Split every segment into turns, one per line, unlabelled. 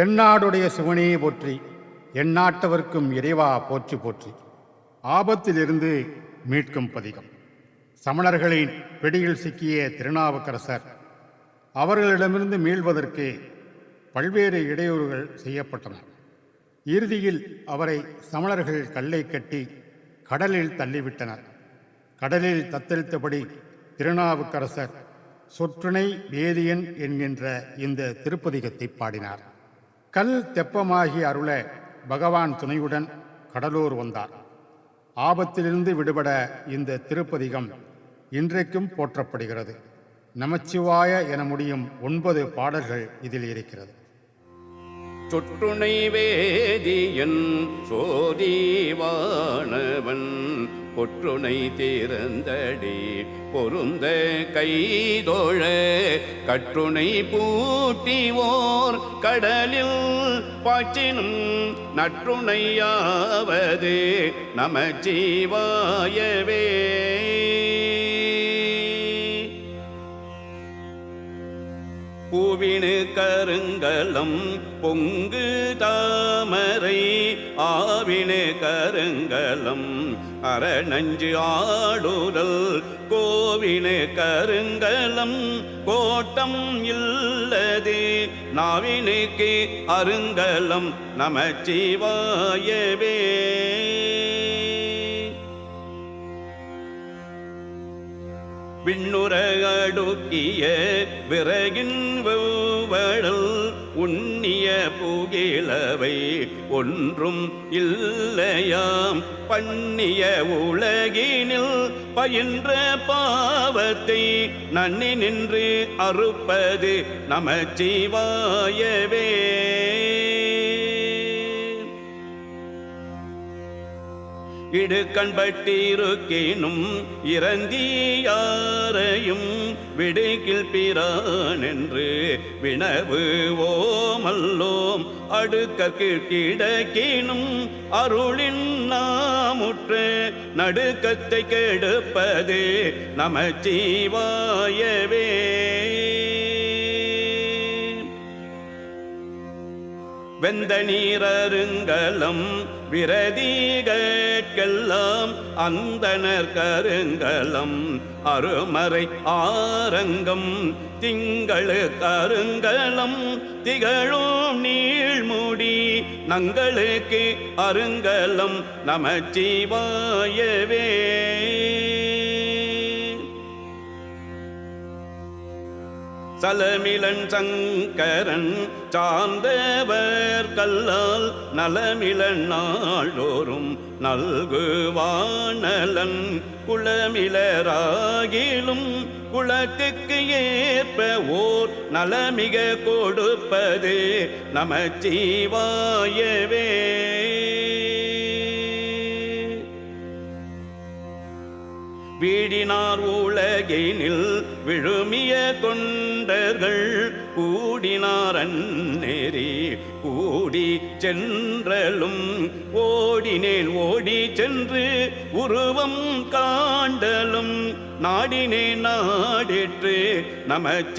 தென்னாடுடைய சிவனே போற்றி எந்நாட்டவர்க்கும் இறைவா போற்றி போற்றி. ஆபத்திலிருந்து மீட்கும் பதிகம். சமணர்களின் பிடியில் சிக்கிய திருநாவுக்கரசர் அவர்களிடமிருந்து மீள்வதற்கு பல்வேறு இடையூறுகள் செய்யப்பட்டன. இறுதியில் அவரை சமணர்கள் கல்லை கட்டி கடலில் தள்ளிவிட்டனர். கடலில் தத்தளித்தபடி திருநாவுக்கரசர் சொற்றுணை வேதியன் என்கின்ற இந்த திருப்பதிகத்தை பாடினார். கல் தெப்பமாகி அருள பகவான் துணையுடன் கடலூர் வந்தார். ஆபத்திலிருந்து விடுபட இந்த திருப்பதிகம் இன்றைக்கும் போற்றப்படுகிறது. நமச்சிவாய என முடியும் ஒன்பது பாடல்கள் இதில் இருக்கிறது.
சொட்டுணை வேதியன் சோதிவானவன் பொற்றுணை திறந்தடி பொருந்த கைதோழ கற்றுணை பூட்டிவோர் கடலில் பாய்ச்சினும் நற்றுணையாவது நமச்சிவாயவே பூவினு கருங்கலம் பொங்கு தாமரை ஆவினு கருங்கலம் அரணஞ்சு ஆடுதல் கோவினு கருங்கலம் கோட்டம் இல்லது நாவினுக்கு அருங்கலம் நமச்சிவாயவே. விண்ணுரகடுக்கிய விறகின் உண்ணிய புகிழவை ஒன்றும் இல்லையாம். பண்ணிய உலகினில் பயின்ற பாவத்தை நன்னி நின்று அறுப்பது நமச்சிவாயவே. இடுக்கண்பட்டிருக்கேனும் இறந்தியாரையும் விடுகில் பிரான் என்று வினவு ஓமல்லோம் அடுக்கற்கு கிடக்கினும் அருளின் நாமுற்று நடுக்கத்தை கெடுப்பது நமச்சிவாயவே வெந்த நீரருங்கலம் விரதீகெல்லாம் அந்தனர் கருங்கலம் அருமறை ஆரங்கம் திங்களு கருங்கலம் திகழும் நீழ்முடி நங்களுக்கு அருங்கலம் நமச்சிவாயவே. சலமிலன் சங்கரன் சார்ந்தவர் கல்லால் நலமிலன் நாள்தோறும் நல்குவானலன் குளமிலராகிலும் குளத்துக்கு ஏற்ப ஓர் நலமிக கொடுப்பது நமச்சிவாயவே. வீடினார் உலகினில் விழுமிய தொண்டர்கள். கூடினார் அந்நெறி கூடி சென்றலும். ஓடினேன் ஓடி சென்று உருவம் காண்டலும். நாடினேன் நாடிற்று நமச்சிவாயவே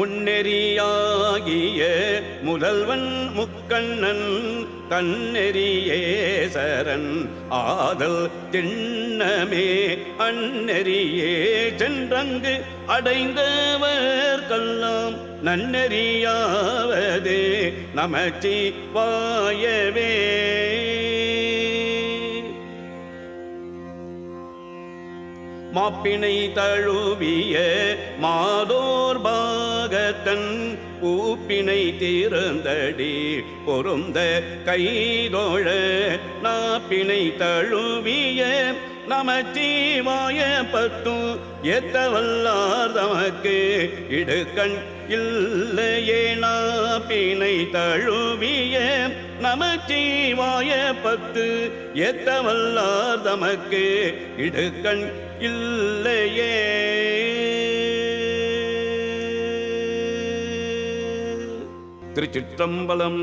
முன்னெறியாகிய முதல்வன் முக்கண்ணன் தன்னெறியே சரண். ஆதல் திண்ணமே அந்நெறியே சென்றங்கு அடைந்தவர் கல்லாம். நன்னெறியாவது நமச்சி வாயவே மாப்பினை தழுவிய மாதோர் பாகத்தன் ஊப்பினை திறந்தடி பொருந்த கைதோழ நாப்பினை தழுவிய நமச்சிவாய பத்தும் எத்தவல்லார் தமக்கு இடுக்கண் இல்லையே நாப்பினை தழுவிய நமச்சிவாய பத்து எத்தவல்லார் தமக்கு இடுக்கண் இல்லையே. திருச்சிற்றம்பலம்.